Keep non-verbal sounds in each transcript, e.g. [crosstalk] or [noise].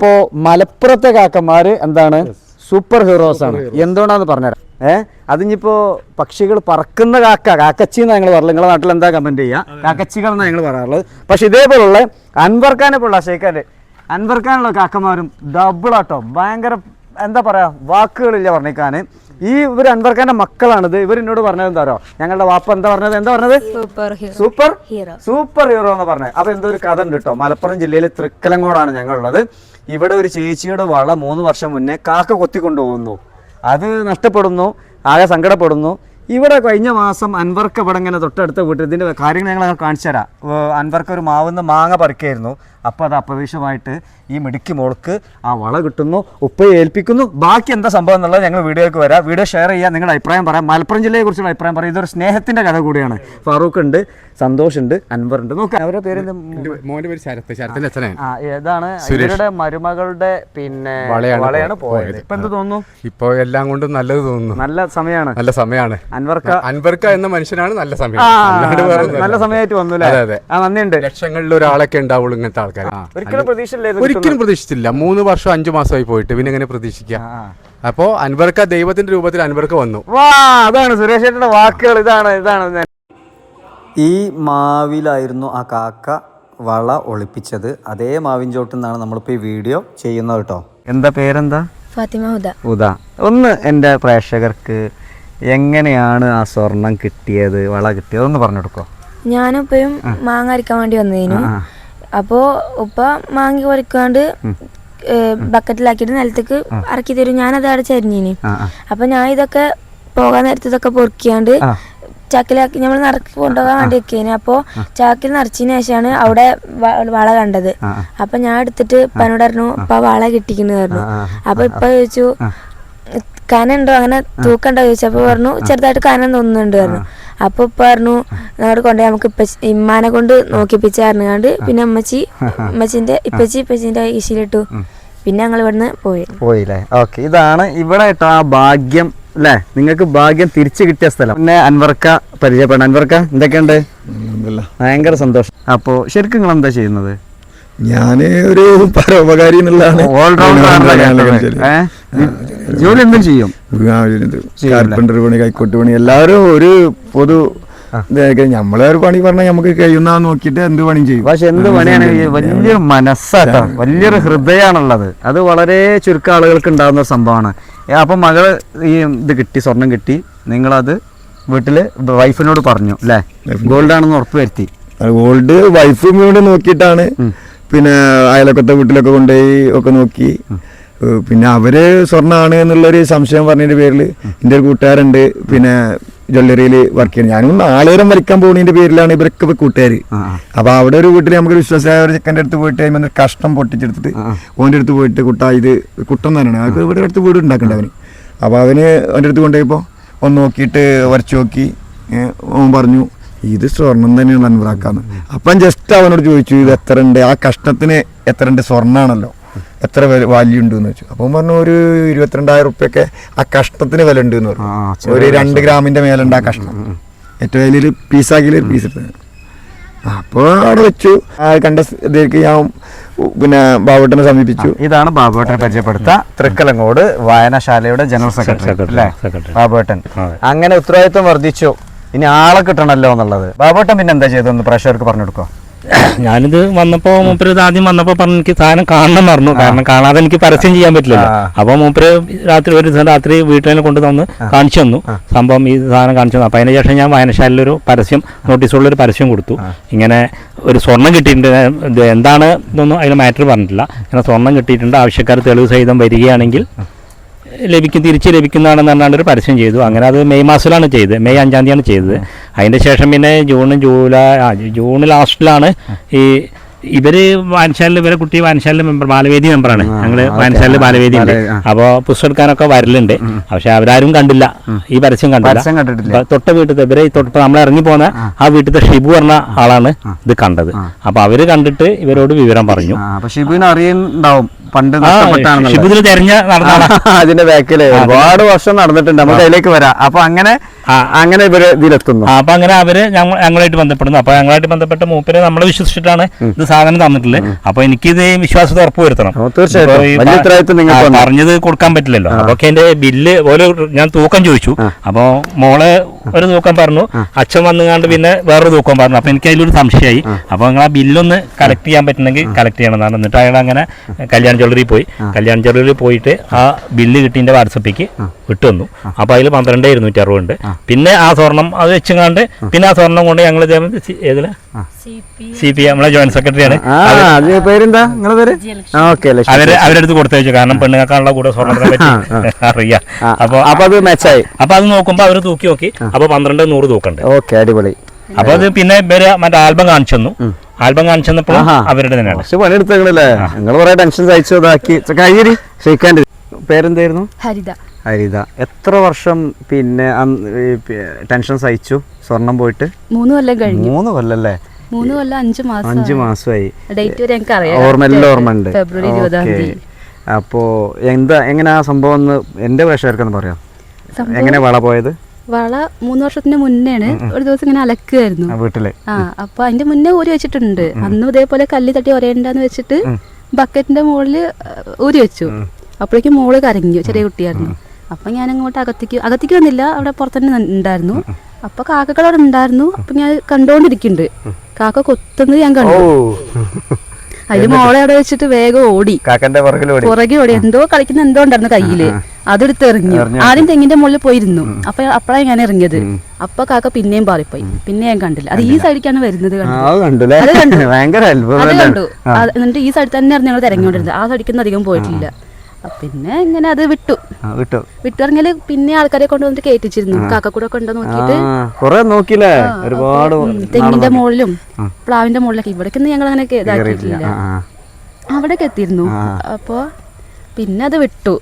ഇപ്പോ മലപ്പുറത്തെ കാക്കന്മാര് എന്താണ്? സൂപ്പർ ഹീറോസ് ആണ്. എന്തുകൊണ്ടാന്ന് പറഞ്ഞുതരാം? ഏ? അതിനിപ്പോ പക്ഷികൾ പറക്കുന്ന കാക്ക കാക്കച്ചി എന്നാ ഞങ്ങൾ പറയുന്നത് നിങ്ങളുടെ നാട്ടിൽ എന്താ കമന്റ് ചെയ്യാ കാക്കച്ചികൾ എന്നാ ഞങ്ങൾ പറയാറുള്ളത്? പക്ഷെ ഇതേപോലുള്ള അൻവർക്കാനെ പോലുള്ള ഷെയ്ഖാന്റെ അൻവർക്കാനുള്ള കാക്കന്മാരും ഡബിൾ ആട്ടോ. ഭയങ്കര എന്താ പറയാ വാക്കുകളില്ല പറഞ്ഞേക്കാൻ ഈ ഇവർ അൻവർക്കാന്റെ മക്കളാണിത്. ഇവർ എന്നോട് പറഞ്ഞത് എന്താ പറയുക ഞങ്ങളുടെ വാപ്പ എന്താ പറഞ്ഞത്? എന്താ പറഞ്ഞത്? Super hero super hero super hero എന്ന് പറഞ്ഞത്. അപ്പൊ എന്തോ ഒരു കഥ ഉണ്ട് കേട്ടോ മലപ്പുറം ജില്ലയിലെ തൃക്കലങ്ങോടാണ് ഞങ്ങളുള്ളത്. ഇവിടെ ഒരു ചേച്ചിയുടെ വള മൂന്ന് വർഷം മുന്നേ കാക്ക കൊത്തിക്കൊണ്ടു പോകുന്നു അത് നഷ്ടപ്പെടുന്നു ആകെ സങ്കടപ്പെടുന്നു. ഇവിടെ കഴിഞ്ഞ മാസം അൻവർക്ക് ഇവിടെ ഇങ്ങനെ തൊട്ടടുത്ത വീട്ടിൽ ഇതിന്റെ കാര്യങ്ങൾ ഞങ്ങൾ കാണിച്ചു തരാം അൻവർക്ക് ഒരു മാവുന്ന മാങ്ങ പറിക്കായിരുന്നു. അപ്പോൾ അത് അപ്രതീക്ഷിതമായിട്ട് ഈ മിടുക്കി മോൾക്ക് ആ വള കിട്ടുന്നു ഉപ്പയെ ഏൽപ്പിക്കുന്നു. ബാക്കി എന്താ സംഭവം എന്നുള്ളത് ഞങ്ങൾ വീഡിയോയ്ക്ക് വരാം. വീഡിയോ ഷെയർ ചെയ്യാം നിങ്ങളുടെ അഭിപ്രായം പറയാം. മലപ്പുറം ജില്ലയെ കുറിച്ചുള്ള അഭിപ്രായം പറയാം. ഇതൊരു സ്നേഹത്തിന്റെ കഥ കൂടിയാണ്. ഫാറൂഖ് ഉണ്ട് സന്തോഷ് ഉണ്ട് അൻവർ ഉണ്ട് നോക്കാം അവരുടെ പേര് ഏതാണ്? ഇവരുടെ മരുമകളുടെ പിന്നെ വളയാണ് പോയത്. ഇപ്പൊ എന്ത് തോന്നുന്നു? ഇപ്പൊ എല്ലാം കൊണ്ടും നല്ലത് തോന്നുന്നു. നല്ല സമയമാണ്. നല്ല സമയമാണ്. അൻവർക്ക അൻവർക്ക എന്ന മനുഷ്യനാണ് നല്ല സമയം. നല്ല സമയമായിട്ട് വന്നു അല്ലേ. ആ നന്ദിയുണ്ട്. ലക്ഷങ്ങളിൽ ഒരാളൊക്കെ ഉണ്ടാവുള്ളൂ ഇങ്ങനത്തെ ആൾക്കാർ ഒരിക്കലും പ്രതീക്ഷിച്ചില്ല. മൂന്ന് വർഷം അഞ്ചു മാസമായി പോയിട്ട് പിന്നെ എങ്ങനെ പ്രതീക്ഷിക്കാം? ആ. അപ്പോ അൻവർക്ക ദൈവത്തിന്റെ രൂപത്തിൽ അൻവർക്ക വന്നു. വാ അതാണ് സുരേഷ് ചേട്ടന്റെ വാക്കുകൾ. ഇതാണ് ഇതാണ് ഈ മാവിലായിരുന്നു ആ കാക്ക വള ഒളിപ്പിച്ചത്. അതേ മാവിൻ ചോട്ടിൽ നിന്നാണ് നമ്മളിപ്പോൾ ഈ വീഡിയോ ചെയ്യുന്നത് കേട്ടോ. എന്താ പേരെന്താ? ഫാത്തിമ ഹുദ. ഹുദ. ഒന്ന് എന്റെ പ്രേക്ഷകർക്ക് എങ്ങനെയാണ് ആ സ്വർണം കിട്ടിയത് വള കിട്ടിയത്? ഒന്ന് പറഞ്ഞു കൊടുക്കോ. ഞാനിപ്പോഴും മാങ്ങ അരിക്കാൻ വേണ്ടി വന്നതിനു അപ്പോ ഉപ്പ മാങ്ങി കുറക്കാണ്ട് ബക്കറ്റിലാക്കിയിട്ട് നിലത്തേക്ക് ഇറക്കി തരും. ഞാനത് അവിടെ ചരിഞ്ഞിനി. അപ്പൊ ഞാൻ ഇതൊക്കെ പോകാൻ നേരത്തെ ഇതൊക്കെ പൊറുക്കിയാണ്ട് ചാക്കിലാക്കി നമ്മൾ നിറക്കി കൊണ്ടുപോകാൻ വേണ്ടി വെക്കേന് അപ്പോ ചാക്കിൽ നിറച്ചതിന് ശേഷമാണ് അവിടെ വള കണ്ടത്. അപ്പൊ ഞാൻ എടുത്തിട്ട് പനോട് പറഞ്ഞു ഇപ്പൊ വള കിട്ടിക്കുന്നു പറഞ്ഞു. അപ്പൊ ഇപ്പൊ ചോദിച്ചു കനുണ്ടോ? അങ്ങനെ തൂക്കണ്ടോ? ചോദിച്ചപ്പോ പറഞ്ഞു ചെറുതായിട്ട് കനം തോന്നുന്നുണ്ട് പറഞ്ഞു. അപ്പൊ ഇപ്പൊ പറഞ്ഞു അങ്ങോട്ട് കൊണ്ടുപോയി നമുക്ക് ഇമ്മാനെ കൊണ്ട് നോക്കിപ്പിച്ചാറിഞ്ഞാണ്ട് പിന്നെ അമ്മച്ചി അമ്മച്ചിന്റെ ഇപ്പച്ചി ഇപ്പച്ചിന്റെ ഈശിലിട്ടു പിന്നെ ഞങ്ങൾ ഇവിടുന്ന് പോയി. പോയില്ലേ? ഓക്കെ. ഇതാണ് ഇവിടെ കേട്ടോ ആ ഭാഗ്യം അല്ലേ? നിങ്ങൾക്ക് ഭാഗ്യം തിരിച്ചു കിട്ടിയ സ്ഥലം. പിന്നെ അൻവർക്ക പരിചയപ്പെടണം. അൻവർക്ക എന്തൊക്കെയുണ്ട്? ഭയങ്കര സന്തോഷം. അപ്പോ ശരിക്കും നിങ്ങൾ എന്താ ചെയ്യുന്നത്? ഞാൻ ഒരു പരോപകാരി എന്നുള്ളതാണ്. ജോലി എന്തും ചെയ്യും? പണി കൈക്കോട്ട് പണി എല്ലാവരും ഒരു പൊതു നമ്മളെ ഒരു പണി പറഞ്ഞാൽ നമുക്ക് കഴിയുന്ന നോക്കിയിട്ട് എന്ത് പണിയും ചെയ്യും. പക്ഷെ എന്ത് പണിയാണ്? വലിയൊരു മനസ്സാട്ടോ. വലിയൊരു ഹൃദയമാണുള്ളത് അത് വളരെ ചുരുക്കം ആളുകൾക്ക് ഉണ്ടാകുന്ന സംഭവമാണ്. അപ്പൊ മകൾ ഈ ഇത് കിട്ടി സ്വർണം കിട്ടി. നിങ്ങളത് വീട്ടിൽ വൈഫിനോട് പറഞ്ഞു അല്ലേ ഗോൾഡ് ആണെന്ന് ഉറപ്പ് വരുത്തി. ഗോൾഡ് വൈഫും കൂടെ നോക്കിയിട്ടാണ് പിന്നെ അയലക്കത്തെ വീട്ടിലൊക്കെ കൊണ്ടുപോയി ഒക്കെ നോക്കി. പിന്നെ അവർ സ്വർണമാണ് എന്നുള്ളൊരു സംശയം പറഞ്ഞതിന്റെ പേരിൽ എന്റെ ഒരു കൂട്ടുകാരുണ്ട്. പിന്നെ ജ്വല്ലറിയിൽ വർക്ക് ചെയ്യുന്നത് ഞാനും നാളേരം വരയ്ക്കാൻ പോകുന്നതിന്റെ പേരിലാണ് ഇവരൊക്കെ കൂട്ടുകാർ അപ്പൊ അവിടെ ഒരു വീട്ടിൽ നമുക്ക് വിശ്വാസമായ ഒരു ചെക്കന്റെ അടുത്ത് പോയിട്ട് അതിന് കഷ്ടം പൊട്ടിച്ചെടുത്തിട്ട് ഓന്റെ അടുത്ത് പോയിട്ട് കുട്ട ഇത് കുട്ടം തന്നെയാണ്. അവർക്ക് ഇവിടെ അടുത്ത് വീട് ഉണ്ടാക്കണ്ട അവന്? അപ്പൊ അവന് അവന്റെ അടുത്ത് കൊണ്ടുപോയപ്പോ ഒന്ന് നോക്കിയിട്ട് വരച്ചു നോക്കി. ഓൻ പറഞ്ഞു ഇത് സ്വർണം തന്നെയാണ് അൻവറാക്കാന്ന് അപ്പം ജസ്റ്റ് അവനോട് ചോദിച്ചു ഇത് എത്ര ഉണ്ട് ആ കഷ്ണത്തിന് എത്ര ഉണ്ട് സ്വർണമാണല്ലോ. എത്ര വാല്യൂ ഉണ്ട് എന്ന് വെച്ചു അപ്പം പറഞ്ഞു ഒരു ഇരുപത്തിരണ്ടായിരം റുപ്യൊക്കെ ആ കഷ്ണത്തിന് വില ഉണ്ട് എന്ന് പറഞ്ഞു. ഒരു രണ്ട് ഗ്രാമിന്റെ മേലുണ്ട് ആ കഷ്ണം. ഏറ്റവും വലിയൊരു പീസാക്കിയിൽ ഒരു പീസ് എടുത്തത് അപ്പോൾ അവിടെ വെച്ചു. കണ്ട ഇതിലേക്ക് ഞാൻ പിന്നെ ബാബുട്ടനെ സമീപിച്ചു. ഇതാണ് ബാബുട്ടനെ പരിചയപ്പെടുത്ത തൃക്കലങ്ങോട് വായനശാലയുടെ ജനറൽ സെക്രട്ടറി അല്ലേ? ബാബുട്ടൻ. അങ്ങനെ ഉത്തരവാദിത്വം വർദ്ധിച്ചു. ഇനി ആളെ കിട്ടണല്ലോ എന്നുള്ളത്. ബാബോട്ടൻ പിന്നെ എന്താ ചെയ്തെന്ന് പ്രേക്ഷകർക്ക് പറഞ്ഞു കൊടുക്കോ? ഞാനിത് വന്നപ്പോ മൂപ്പര് ഇത് ആദ്യം വന്നപ്പോ പറഞ്ഞു എനിക്ക് സാധനം കാണണം പറഞ്ഞു. കാരണം കാണാതെ എനിക്ക് പരസ്യം ചെയ്യാൻ പറ്റില്ലല്ലോ. അപ്പൊ മൂപ്പര് രാത്രി ഒരു ദിവസം രാത്രി വീട്ടിൽ തന്നെ കൊണ്ട് തന്ന് കാണിച്ചു തന്നു. സംഭവം ഈ സാധനം കാണിച്ചു തന്നു. അപ്പൊ അതിന് ശേഷം ഞാൻ വായനശാലയിൽ ഒരു പരസ്യം നോട്ടീസുള്ള ഒരു പരസ്യം കൊടുത്തു. ഇങ്ങനെ ഒരു സ്വർണം കിട്ടിയിട്ടുണ്ട്. എന്താണ് ഇതൊന്നും അതിന് മാറ്റർ പറഞ്ഞിട്ടില്ല. ഇങ്ങനെ സ്വർണം കിട്ടിയിട്ടുണ്ട്. ആവശ്യക്കാർ തെളിവ് സഹിതം വരികയാണെങ്കിൽ ലഭിക്കും തിരിച്ച് ലഭിക്കുന്നതാണെന്ന് പറഞ്ഞാണ്ട് ഒരു പരസ്യം ചെയ്തു. അങ്ങനെ അത് മെയ് മാസത്തിലാണ് ചെയ്തത്. മെയ് അഞ്ചാം തീയതിയാണ് ചെയ്തത്. അതിന്റെ ശേഷം പിന്നെ ജൂൺ ജൂലൈ ജൂൺ ലാസ്റ്റിലാണ് ഈ ഇവർ വായനശാലയിൽ ഇവരെ കുട്ടി വായനശാലയിലെ മെമ്പർ ബാലവേദി മെമ്പറാണ്. ഞങ്ങൾ വാൻശാലിൽ ബാലവേദി ഉണ്ട് അപ്പോ പുസ്തകക്കാരൊക്കെ വരലുണ്ട്. പക്ഷെ അവരാരും കണ്ടില്ല. ഈ പരസ്യം കണ്ടില്ല. തൊട്ട വീട്ടിലത്തെ ഇവരെ തൊട്ട് നമ്മൾ ഇറങ്ങി പോന്ന ആ. വീട്ടിലത്തെ ഷിബു പറഞ്ഞ ആളാണ് ഇത് കണ്ടത്. അപ്പൊ അവർ കണ്ടിട്ട് ഇവരോട് വിവരം പറഞ്ഞു. ഷിബുവിനെ അറിയുന്നുണ്ടാവും. പണ്ട് ഷിബു തിരഞ്ഞ നടന്ന. അതിന്റെ ബാക്കിൽ ഒരുപാട് വർഷം നടന്നിട്ടുണ്ട്. നമുക്ക് അതിലേക്ക് വരാം. അപ്പൊ അങ്ങനെ. അങ്ങനെ ഇവർ ഇതിലെത്തുന്നു. അപ്പൊ അങ്ങനെ അവർ ഞങ്ങളായിട്ട് ബന്ധപ്പെടുന്നു. അപ്പൊ ഞങ്ങളായിട്ട് ബന്ധപ്പെട്ട മൂപ്പരെ നമ്മളെ വിശ്വസിച്ചിട്ടാണ് ഇത് സാധനം തന്നിട്ടുള്ളത് അപ്പൊ എനിക്ക് ഇത് വിശ്വാസത്തെ ഉറപ്പ് വരുത്തണം തീർച്ചയായിട്ടും. വന്നു. പറഞ്ഞത് കൊടുക്കാൻ പറ്റില്ലല്ലോ. അപ്പൊ എന്റെ ബില്ല് ഓരോ ഞാൻ തൂക്കം ചോദിച്ചു. അപ്പൊ മോളെ ഒരു തൂക്കം പറഞ്ഞു. അച്ഛൻ വന്നുകാണ്ട് പിന്നെ വേറൊരു തൂക്കം പറഞ്ഞു. അപ്പൊ എനിക്ക് അതിലൊരു സംശയമായി. അപ്പൊ നിങ്ങൾ ആ ബില്ലൊന്ന് കളക്ട് ചെയ്യാൻ പറ്റുന്നെങ്കിൽ കളക്ട് ചെയ്യണം എന്നാണ്. എന്നിട്ട് അയാൾ അങ്ങനെ കല്യാൺ ജ്വല്ലറി പോയി. കല്യാൺ ജ്വല്ലറി പോയിട്ട് ആ ബില്ല് കിട്ടിന്റെ വാട്സപ്പിക്ക് വിട്ടു വന്നു അപ്പൊ അതിൽ പന്ത്രണ്ട് ഇരുന്നൂറ്റി അറുപത് പിന്നെ ആ സ്വർണം അത് വെച്ചുകൊണ്ട് പിന്നെ ആ സ്വർണം കൊണ്ട് ഞങ്ങൾ ഏതിൽ? സി പി നമ്മളെ ജോയിന്റ് സെക്രട്ടറിയാണ് പേരെന്താ? നിങ്ങളെ പേര്? അവർ അവരുടെ അടുത്ത് കൊടുത്തു വെച്ചു. കാരണം പെണ്ണുങ്ങൾക്കാണുള്ള കൂടെ സ്വർണത്തിനെ പറ്റി. [laughs] അറിയാം. അപ്പൊ അപ്പൊ അത് മെച്ചായി അപ്പൊ അത് നോക്കുമ്പോ അവർ തൂക്കി നോക്കി. അപ്പൊ പന്ത്രണ്ട് നൂറ് തൂക്കണ്ട്. ഓക്കെ അടിപൊളി. അപ്പൊ അത് പിന്നെ ഇവർ മറ്റേ ആൽബം കാണിച്ചു തന്നു. ആൽബം കാണിച്ചു തന്നപ്പോൾ. അവരുടെ തന്നെയാണ്. പണിയെടുത്തങ്ങളല്ലേ നിങ്ങൾ കുറെ ടെൻഷൻ സഹിച്ചു ഇതാക്കി. കയ്യരി ഷെയ്ക്കാന്റെ പേരെന്തായിരുന്നു? ഹരിത. ഹരിത. എത്ര വർഷം പിന്നെ ടെൻഷൻ സഹിച്ചു സ്വർണം പോയിട്ട്? മൂന്ന് കൊല്ലം കഴിഞ്ഞു. മൂന്ന് കൊല്ലം അല്ലേ മൂന്ന് കൊല്ലം അഞ്ച് മാസം അഞ്ചു മാസമായി. ഡേറ്റ് വരെ അറിയാം. ഓർമ്മ ഉണ്ട് ഫെബ്രുവരി ഇരുപതാം തീയതി. അപ്പോ എന്താ എങ്ങനെ ആ സംഭവം എന്ന് എന്റെ പ്രേക്ഷകർക്കൊന്ന് പറയാം എങ്ങനെ വള പോയത്? വള മൂന്ന് വർഷത്തിന് മുന്നേയാണ് ഒരു ദിവസം ഇങ്ങനെ അലക്കുമായിരുന്നു ആ, വീട്ടിൽ. ആ അപ്പൊ അതിന്റെ മുന്നേ ഊരി വെച്ചിട്ടുണ്ട്. അന്നും ഇതേപോലെ കല്ല് തട്ടി ഒരേണ്ടെന്ന് വെച്ചിട്ട് ബക്കറ്റിന്റെ മുകളിൽ ഊരി വെച്ചു. അപ്പോഴേക്കും മോൾ കരഞ്ഞു ചെറിയ കുട്ടിയായിരുന്നു. അപ്പൊ ഞാൻ അങ്ങോട്ട് അകത്തേക്ക് അകത്തേക്ക് വന്നില്ല. അവിടെ പുറത്തന്നെ ഉണ്ടായിരുന്നു. അപ്പൊ കാക്കകൾ അവിടെ ഉണ്ടായിരുന്നു. അപ്പൊ ഞാൻ കണ്ടോണ്ടിരിക്കുന്നുണ്ട്. കാക്ക കൊത്തുന്നത് ഞാൻ കണ്ടു. അതിൽ മോളെ അവിടെ വെച്ചിട്ട് വേഗം ഓടി. കാക്കന്റെ പുറകെ ഓടി. എന്തോ കളിക്കുന്ന എന്തോ ഉണ്ടായിരുന്നു കയ്യിൽ. അതെടുത്ത് എറിഞ്ഞു. ആദ്യം തെങ്ങിന്റെ മുകളിൽ പോയിരുന്നു. അപ്പൊ അപ്പഴാണ് ഞാൻ ഇറങ്ങിയത്. അപ്പൊ കാക്ക പിന്നെയും പാറിപ്പോയി. പിന്നെ ഞാൻ കണ്ടില്ല. അത് ഈ സൈഡിലേക്കാണ് വരുന്നത് അത് കണ്ടു. എന്നിട്ട് ഈ സൈഡിൽ തന്നെയായിരുന്നു ഞങ്ങൾ തിരഞ്ഞുകൊണ്ടിരുന്നത് ആ സൈഡിക്കൊന്നും അധികം പോയിട്ടില്ല. പിന്നെ ഇങ്ങനെ അത് വിട്ടു. വിട്ടു. വിട്ടിറങ്ങിയാൽ പിന്നെ ആൾക്കാരെ കൊണ്ടുവന്നിട്ട് കേറ്റിച്ചിരുന്നു. കാക്കക്കൂടെ കൊണ്ടു നോക്കിട്ട് കൊറേ നോക്കില്ലേ ഒരുപാട് തെങ്ങിന്റെ മുകളിലും പ്ലാവിന്റെ മുകളിലൊക്കെ ഇവിടേക്ക് ഞങ്ങൾ അങ്ങനെ ഇതാക്കിയിട്ടില്ല. അവിടേക്ക് എത്തിയിരുന്നു. അപ്പോ പിന്നെ അത് വിട്ടു.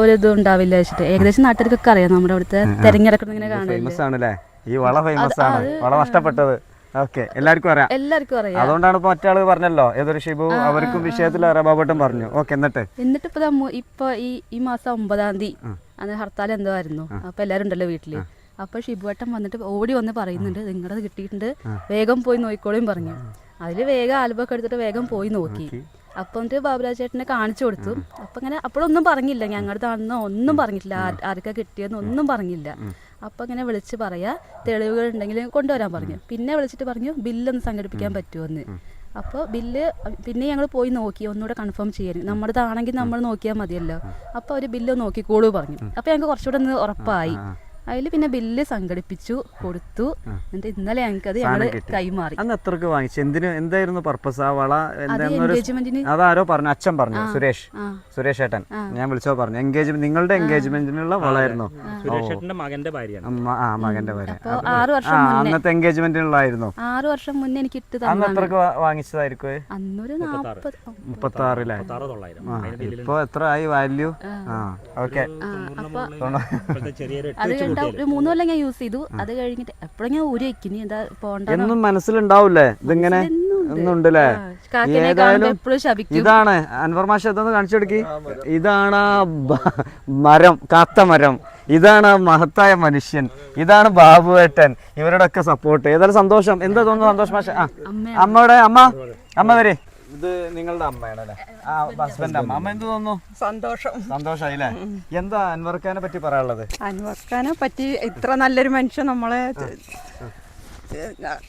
ഒരു ഇത് ഉണ്ടാവില്ല വെച്ചിട്ട്. ഏകദേശം നാട്ടുകാർക്കൊക്കെ അറിയാം നമ്മുടെ അവിടുത്തെ തെരഞ്ഞെടുക്കുന്ന ഇങ്ങനെ ആണല്ലേ? ഈ വള ഫേമസ് ആണ്. വള നഷ്ടപ്പെട്ടത്. ഓക്കെ എല്ലാവർക്കും അറിയാം. എല്ലാവർക്കും അറിയാം. അതുകൊണ്ടാണ് ഇപ്പൊ മറ്റാൾ പറഞ്ഞല്ലോ ഏതൊരു ഷിബു അവർക്കും വിഷയത്തിൽ അറബാബട്ടും പറഞ്ഞു. ഓക്കെ എന്നിട്ട്? എന്നിട്ട് ഇപ്പൊ ഇപ്പൊ ഈ ഈ മാസം ഒമ്പതാം തീയതി. അന്ന് ഹർത്താൽ എന്തോ ആയിരുന്നു. അപ്പൊ എല്ലാരും ഉണ്ടല്ലോ വീട്ടിൽ. അപ്പൊ ഷിബുവട്ടം വന്നിട്ട് ഓടി വന്ന് പറയുന്നുണ്ട് നിങ്ങളത് കിട്ടിയിട്ടുണ്ട്. വേഗം പോയി നോക്കിക്കോളും പറഞ്ഞു. അതിൽ വേഗം ആൽബമൊക്കെ എടുത്തിട്ട് വേഗം പോയി നോക്കി. അപ്പൊ എന്നിട്ട് ബാബുരാജ് ചേട്ടനെ കാണിച്ചു കൊടുത്തു. അപ്പൊ ഇങ്ങനെ അപ്പോഴൊന്നും പറഞ്ഞില്ല. ഞങ്ങളുടെ ആണെന്നോ ഒന്നും പറഞ്ഞിട്ടില്ല. ആർ- ആർക്കാ കിട്ടിയെന്ന് ഒന്നും പറഞ്ഞില്ല. അപ്പൊ ഇങ്ങനെ വിളിച്ച് പറയാ തെളിവുകൾ ഉണ്ടെങ്കിൽ കൊണ്ടുവരാൻ പറഞ്ഞു. പിന്നെ വിളിച്ചിട്ട് പറഞ്ഞു ബില്ലൊന്ന് സംഘടിപ്പിക്കാൻ പറ്റുമെന്ന് അപ്പോൾ ബില്ല് പിന്നെ ഞങ്ങൾ പോയി നോക്കി ഒന്നുകൂടെ കൺഫേം ചെയ്യാൻ നമ്മുടേതാണെങ്കിൽ നമ്മൾ നോക്കിയാൽ മതിയല്ലോ. അപ്പോൾ അവർ ബില്ല് നോക്കിക്കോളൂ പറഞ്ഞു. അപ്പോൾ ഞങ്ങൾക്ക് കുറച്ചുകൂടെ ഒന്ന് ഉറപ്പായി. അതിൽ പിന്നെ ബില്ല് സംഘടിപ്പിച്ചു കൊടുത്തു. എന്നിട്ട് ഇന്നലെ ഞങ്ങൾക്ക് അത് ഞങ്ങൾ കൈമാറി. അന്ന് എത്രക്ക് വാങ്ങിച്ചു? എന്തിനു എന്തായിരുന്നു പർപ്പസ് ആ വള അതാരോ പറഞ്ഞു അച്ഛൻ പറഞ്ഞു സുരേഷ്. സുരേഷ് ഏട്ടൻ. ഞാൻ വിളിച്ചോ പറഞ്ഞു എൻഗേജ്മെന്റ് നിങ്ങളുടെ എൻഗേജ്മെന്റിനുള്ള വളായിരുന്നു. സുരേഷേട്ടന്റെ മകന്റെ ഭാര്യയാണ്. ആ മകന്റെ ഭാര്യ. ആറ് വർഷം മുന്നേ. അന്നത്തെ എൻഗേജ്മെന്റിനുള്ളായിരുന്നു ആറ് വർഷം മുന്നേ എനിക്ക് ഇട്ട് അന്ന് എത്രക്ക് വാങ്ങിച്ചതായിരിക്കും അന്നൊരു മുപ്പത്തി ആറിലെ ഇപ്പൊ എത്ര ആയി? വാല്യൂ ആ. ഓക്കെ. അപ്പോൾ ചെറിയൊരു കഴിഞ്ഞ ഒരു മൂന്ന് കൊല്ലം ഞാൻ യൂസ് ചെയ്തു. അത് കഴിഞ്ഞിട്ട് എപ്പോഴും ഞാൻ ഊരി വെക്കിനി എന്താ പോണ്ട എന്നും മനസ്സിലുണ്ടാവൂലേ ഇതിങ്ങനെ ഒന്നുണ്ടല്ലേ കാക്കനെ ഏതായാലും എപ്പോഴും ശപിക്കും. ഇതാണ്. അൻവർ മാഷ ഇതൊന്ന് കാണിച്ചു കൊടുക്കി. ഇതാണ് ആ ബ- മരം കാത്ത മരം. ഇതാണ് ആ മഹത്തായ മനുഷ്യൻ. ഇതാണ് ബാബുവേട്ടൻ. ഇവരുടെ ഒക്കെ സപ്പോർട്ട് ഏതായാലും സന്തോഷം. എന്താ തോന്നുന്നു സന്തോഷം മാഷ? ആ. അമ്മയുടെ അമ്മ? അമ്മ വരെ. ഇത് നിങ്ങളുടെ അമ്മയാണല്ലേ? ആ ഹസ്ബൻഡ് അമ്മ. അമ്മ. എന്ത് തോന്നുന്നു സന്തോഷം. സന്തോഷായില്ലേ? എന്താ അൻവർക്കാനെ പറ്റി പറയാനുള്ളത്? അൻവർക്കാനെ പറ്റി ഇത്ര നല്ലൊരു മനുഷ്യൻ നമ്മളെ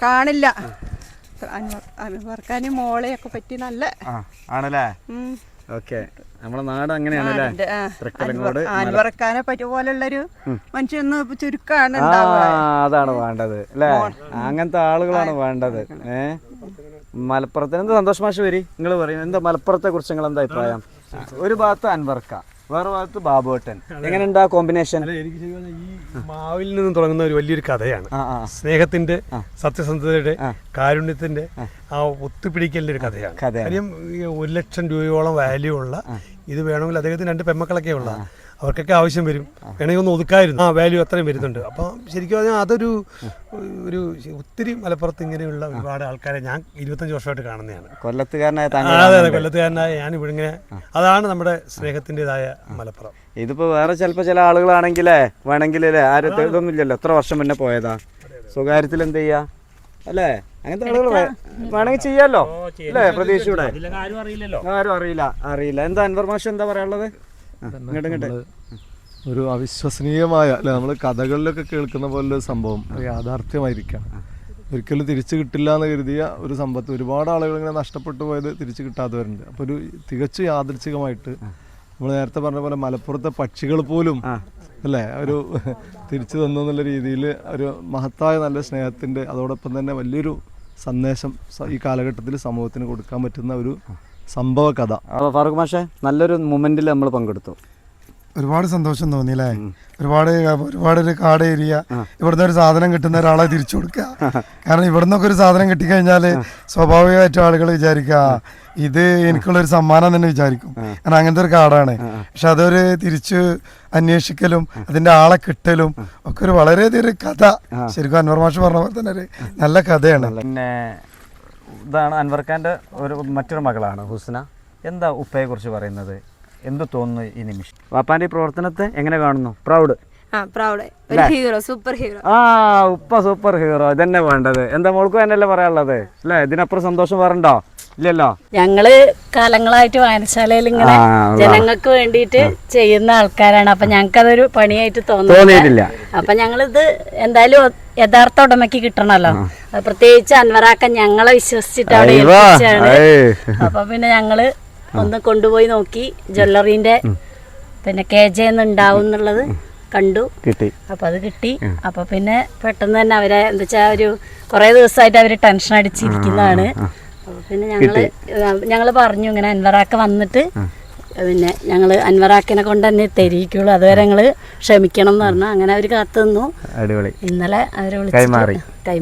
കാണില്ല. അൻവർക്കാനും മോളെയൊക്കെ പറ്റി നല്ല ആണല്ലേ? ഓക്കെ. നമ്മളെ നാട് അങ്ങനെയാണല്ലേ? അൻവർക്കാനെ പറ്റി പോലുള്ളൊരു മനുഷ്യന്ന് ചുരുക്കാണ് അതാണ് വേണ്ടത്. അല്ലേ? അങ്ങനത്തെ ആളുകളാണ് വേണ്ടത്. ഏ? മലപ്പുറത്തിന് എന്താ സന്തോഷമാശ വരി? നിങ്ങൾ പറയും. എന്താ മലപ്പുറത്തെ കുറിച്ച് നിങ്ങൾ എന്താ അഭിപ്രായം? ഒരു ഭാഗത്ത് അൻവർക്ക വേറെ ഭാഗത്ത് ബാബുവേട്ടൻ എങ്ങനെയുണ്ട് ആ കോമ്പിനേഷൻ അല്ല എനിക്ക് ശരിക്കും ഈ മാവിൽ നിന്ന് തുടങ്ങുന്ന ഒരു വലിയൊരു കഥയാണ്. സ്നേഹത്തിന്റെ സത്യസന്ധതയുടെ കാരുണ്യത്തിന്റെ ആ. ഒത്തുപിടിക്കലിന്റെ ഒരു കഥയാണ്. കഥയാണ്. കാര്യം ഒരു ലക്ഷം രൂപയോളം വാല്യൂ ഉള്ള ഇത് വേണമെങ്കിൽ അദ്ദേഹത്തിന് രണ്ട് പെമ്മക്കളൊക്കെ ഉള്ള അവർക്കൊക്കെ ആവശ്യം വരും. വേണമെങ്കിൽ ഒന്ന് ഒതുക്കായിരുന്നു. ആ വാല്യൂ അത്രയും വരുന്നുണ്ട്. അപ്പോൾ ശരിക്കും പറഞ്ഞാൽ അതൊരു ഒരു ഒത്തിരി മലപ്പുറത്ത് ഇങ്ങനെയുള്ള ഒരുപാട് ആൾക്കാരെ ഞാൻ ഇരുപത്തഞ്ച് വർഷമായിട്ട് കാണുന്നതാണ്. കൊല്ലത്തുകാരനായ അതെ അതെ കൊല്ലത്തുകാരനായ ഞാൻ ഇവിടെ ഇങ്ങനെ അതാണ് നമ്മുടെ സ്നേഹത്തിന്റെതായ മലപ്പുറം. ഇതിപ്പോ വേറെ ചിലപ്പോൾ ചില ആളുകളാണെങ്കിലേ വേണമെങ്കിലേ ആരും ഇതൊന്നും ഇല്ലല്ലോ എത്ര വർഷം മുന്നേ പോയതാ? സ്വകാര്യത്തിൽ എന്ത് ചെയ്യാ? അല്ലേ? അങ്ങനത്തെ ആളുകൾ വേണമെങ്കിൽ ചെയ്യാലോ? അല്ലേ? പ്രതീക്ഷയുടെ. ആരും അറിയില്ലല്ലോ. ആരും അറിയില്ല. അറിയില്ല. എന്താ അൻവർ മാഷ് എന്താ പറയാനുള്ളത്? ഒരു അവിശ്വസനീയമായ അല്ലെ നമ്മൾ കഥകളിലൊക്കെ കേൾക്കുന്ന പോലൊരു സംഭവം യാഥാർത്ഥ്യമായിരിക്കാം ഒരിക്കലും തിരിച്ചു കിട്ടില്ല എന്ന് കരുതിയ ഒരു സമ്പത്ത് ഒരുപാട് ആളുകൾ ഇങ്ങനെ നഷ്ടപ്പെട്ടു പോയത് തിരിച്ചു കിട്ടാത്തവരുണ്ട്. അപ്പോൾ ഒരു തികച്ചു യാദൃച്ഛികമായിട്ട് നമ്മൾ നേരത്തെ പറഞ്ഞ പോലെ മലപ്പുറത്തെ പക്ഷികൾ പോലും അല്ലേ ഒരു [laughs] തിരിച്ചു തന്നു എന്നുള്ള രീതിയിൽ ഒരു മഹത്തായ നല്ല സ്നേഹത്തിന്റെ അതോടൊപ്പം തന്നെ വലിയൊരു സന്ദേശം ഈ കാലഘട്ടത്തിൽ സമൂഹത്തിന് കൊടുക്കാൻ പറ്റുന്ന ഒരു സംഭവ കഥ അപ്പോൾ ഫാറൂഖ് മാഷെ നല്ലൊരു മൊമെന്റിൽ നമ്മൾ പങ്കെടുത്തു. ഒരുപാട് സന്തോഷം തോന്നി അല്ലേ? ഒരുപാട് ഒരുപാട് ഒരു കാട് ഏരിയ ഇവിടുന്ന് ഒരു സാധനം കിട്ടുന്ന ഒരാളെ തിരിച്ചു കൊടുക്കുക. കാരണം ഇവിടുന്നൊക്കെ ഒരു സാധനം കിട്ടിക്കഴിഞ്ഞാൽ സ്വാഭാവികമായിട്ടും ആളുകൾ വിചാരിക്കുക ഇത് എനിക്കുള്ള ഒരു സമ്മാനം തന്നെ വിചാരിക്കും. കാരണം അങ്ങനത്തെ ഒരു കാടാണ്. പക്ഷെ അതൊരു തിരിച്ചു അന്വേഷിക്കലും അതിന്റെ ആളെ കിട്ടലും ഒക്കെ ഒരു വളരെയധികം ഒരു കഥ. ശരിക്കും അൻവർ മാഷ് പറഞ്ഞ പോലെ തന്നെ ഒരു നല്ല കഥയാണ്. പിന്നെ ഇതാണ് അൻവർ ഖാന്റെ ഒരു മറ്റൊരു മകളാണ് ഹുസ്ന. എന്താ ഉപ്പയെ കുറിച്ച് പറയുന്നത്? എന്ത് തോന്നുന്നു ഈ നിമിഷം? വാപ്പാന്റെ ഈ പ്രവർത്തനത്തെ എങ്ങനെ കാണുന്നു? പ്രൗഡ്. ആ പ്രൗഡ്. ഒരു ഹീറോ സൂപ്പർ ഹീറോ. ആ ഉപ്പ സൂപ്പർ ഹീറോ. ഇതന്നെ വേണ്ടത്. എന്താ മോൾക്കും എന്നല്ലേ പറയാനുള്ളത്? അല്ലേ? ഇതിനപ്പുറം സന്തോഷം വേറണ്ടോ? ഇല്ലല്ലോ? ഞങ്ങൾ കാലങ്ങളായിട്ട് വായനശാലയിൽ ഇങ്ങനെ ജനങ്ങൾക്ക് വേണ്ടിയിട്ട് ചെയ്യുന്ന ആൾക്കാരാണ്. അപ്പൊ ഞങ്ങൾക്ക് അതൊരു പണിയായിട്ട് തോന്നിയിട്ടില്ല. അപ്പൊ ഞങ്ങളിത് എന്തായാലും യഥാർത്ഥ ഉടമയ്ക്ക് കിട്ടണല്ലോ. പ്രത്യേകിച്ച് അൻവറാക്ക ഞങ്ങളെ വിശ്വസിച്ചിട്ടാണ് അപ്പൊ പിന്നെ ഞങ്ങൾ ഒന്ന് കൊണ്ടുപോയി നോക്കി. ജ്വല്ലറിന്റെ പിന്നെ കെ ജെ ഉണ്ടാവും എന്നുള്ളത് കണ്ടു. കിട്ടി. അപ്പൊ അത് കിട്ടി. അപ്പൊ പിന്നെ പെട്ടെന്ന് തന്നെ അവരെ എന്താ വെച്ചാ ഒരു കുറെ ദിവസമായിട്ട് അവർ ടെൻഷൻ അടിച്ചിരിക്കുന്നതാണ്. പിന്നെ ഞങ്ങൾ ഞങ്ങൾ പറഞ്ഞു ഇങ്ങനെ അൻവറാക്ക വന്നിട്ട് പിന്നെ ഞങ്ങൾ അൻവറാക്കിനെ കൊണ്ട് തന്നെ തെരിയിക്കുള്ളൂ അതുവരെ ഞങ്ങൾ ക്ഷമിക്കണം എന്ന് പറഞ്ഞു. അങ്ങനെ അവർ കാത്തു നിന്നു. ഇന്നലെ അവർ വിളിച്ചു കൈ